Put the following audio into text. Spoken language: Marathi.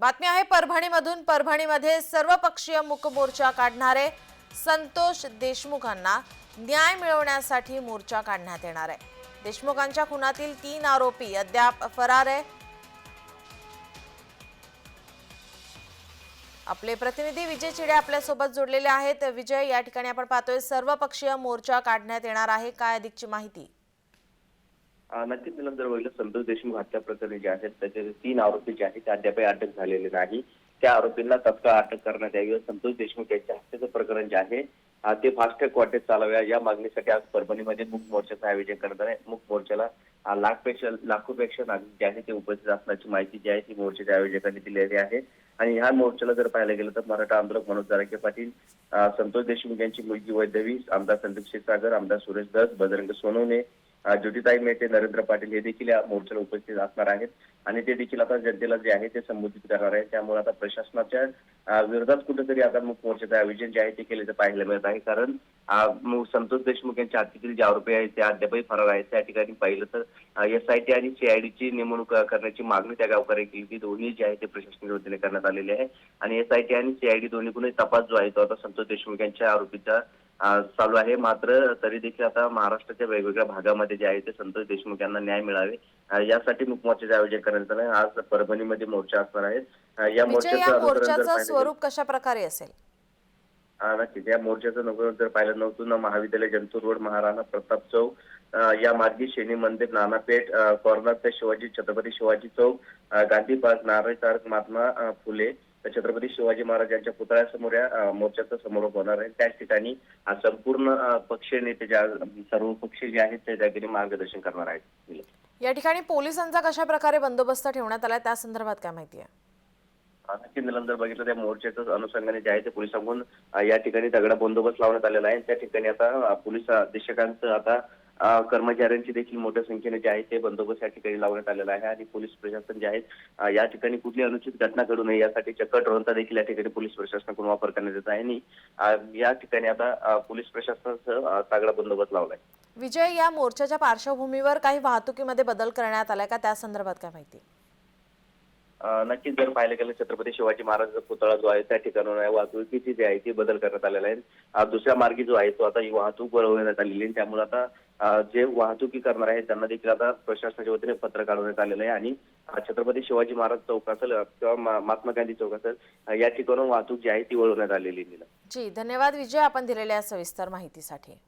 बातमी आहे परभणीमधून परभणीमध्ये सर्वपक्षीय मुकमोर्चा काढणारे संतोष देशमुखांना न्याय मिळवण्यासाठी मोर्चा काढण्यात येणार आहे. देशमुखांच्या खुनातील तीन आरोपी अद्याप फरार आहे. आपले प्रतिनिधी विजय चिडे आपल्यासोबत जोडलेले आहेत. विजय या ठिकाणी आपण पाहतोय सर्वपक्षीय मोर्चा काढण्यात येणार आहे. काय अधिकची माहिती? नक्कीच निलम जर बघितलं संतोष देशमुख हत्या प्रकरणी जे आहेत त्याचे तीन आरोपी जे आहेत ते अद्यापही अटक झालेले नाही. त्या आरोपींना तत्काळ अटक करण्यात यावी. संतोष देशमुख यांच्या हत्येचं प्रकरण जे आहे ते फास्ट ट्रॅक कोर्टात चालव्या या मागणीसाठी आज परभणीमध्ये मुख मोर्चाचं आयोजन करत आहे. मुख मोर्चाला लाखपेक्षा लाखोपेक्षा नागरिक जे आहे ते उपस्थित असण्याची माहिती जी आहे ती मोर्चाच्या आयोजकांनी दिलेली आहे. आणि ह्या मोर्चाला जर पाहायला गेलं तर मराठा आंदोलक मनोज जरांगे पाटील संतोष देशमुख यांची मुलगी वैद्यवी आमदार संदीप क्षीरसागर आमदार सुरेश दस बजरंग सोनवणे ज्योतिताई मेटे नरेंद्र पाटील हे देखील या मोर्चाला उपस्थित असणार आहेत. आणि ते देखील आता जनतेला जे आहे ते संबोधित करणार आहे त्यामुळे आता प्रशासनाच्या विरोधात कुठेतरी आता मुख मोर्चाचं आयोजन जे आहे ते केल्याचं पाहायला मिळत आहे. कारण संतोष देशमुख यांच्या हत्येतील जे आरोपी आहेत ते अद्यापही फरार आहेत. त्या ठिकाणी पाहिलं तर एसआयटी आणि सीआयडीची नेमणूक करण्याची मागणी त्या गावकऱ्यांनी केली ती दोन्ही जे आहे ते प्रशासनाच्या वतीने करण्यात आलेली आहे. आणि एसआयटी आणि सीआयडी दोन्हीकडून तपास जो आहे तो आता संतोष देशमुख यांच्या आरोपीचा चालू आहे. मात्र तरी देखील आता महाराष्ट्राच्या वेगवेगळ्या भागामध्ये जे आहे ते संतोष देशमुख यांना न्याय मिळावे. यासाठी मोर्चाचे आयोजन करण्यात आलं. आज परभणीमध्ये मोर्चा असणार आहे. या मोर्चाचं स्वरूप कशा प्रकारे असेल नक्कीच. या मोर्चाचं नगर जर पाहिलं नव्हतं ना महाविद्यालय जंतूर रोड महाराणा प्रताप चौक या मार्गी शनी मंदिर नानापेठ कॉर्नर ते शिवाजी छत्रपती शिवाजी चौक गांधी पार्क नारळी तारक महात्मा फुले तर छत्रपती शिवाजी महाराज यांच्या पुतळ्यासमोर या मोर्चाचा समारोप होणार आहे. त्याच ठिकाणी संपूर्ण पक्षीय नेते ज्या सर्व पक्षी जे आहेत ते त्या ठिकाणी मार्गदर्शन करणार आहेत. या ठिकाणी पोलिसांचा कशा प्रकारे बंदोबस्त ठेवण्यात आलाय त्या संदर्भात काय माहिती आहे? निलम जर बघितलं त्या मोर्चाचं अनुषंगाने जे आहे ते पोलिसांकडून या ठिकाणी दगडा बंदोबस्त लावण्यात आलेला आहे. त्या ठिकाणी आता पोलीस अधीक्षकांचं आता कर्मचाऱ्यांची देखील मोठ्या संख्येने जे आहे ते बंदोबस्त या ठिकाणी लावण्यात आलेला आहे आणि पोलीस प्रशासन जे आहेत अ, या ठिकाणी कुठली अनुचित घटना घडू नये यासाठी चक्क ड्रोनचा देखील या ठिकाणी पोलीस प्रशासनाकडून वापर करण्यात येत आहे आणि या ठिकाणी आता पोलीस प्रशासनाचं तागडा बंदोबस्त लावलाय. विजय या मोर्चाच्या पार्श्वभूमीवर काही वाहतुकीमध्ये बदल करण्यात आलाय का? त्या संदर्भात काय माहिती? नक्कीच जर पाहिलं गेलं छत्रपती शिवाजी महाराजांचा पुतळा जो आहे त्या ठिकाणून आहे वाहतुकीची जी आहे ती बदल करण्यात आलेला आहे. दुसऱ्या मार्गी जो आहे तो आता ही वाहतूक वळवण्यात आलेली आहे. त्यामुळे आता जे वाहतुकी करणार आहेत त्यांना देखील आता प्रशासनाच्या वतीने पत्र काढवण्यात आलेलं आहे. आणि छत्रपती शिवाजी महाराज चौक असेल किंवा महात्मा गांधी चौक असेल या ठिकाणून वाहतूक जी आहे ती वळवण्यात आलेली आहे. जी धन्यवाद विजय आपण दिलेल्या सविस्तर माहितीसाठी.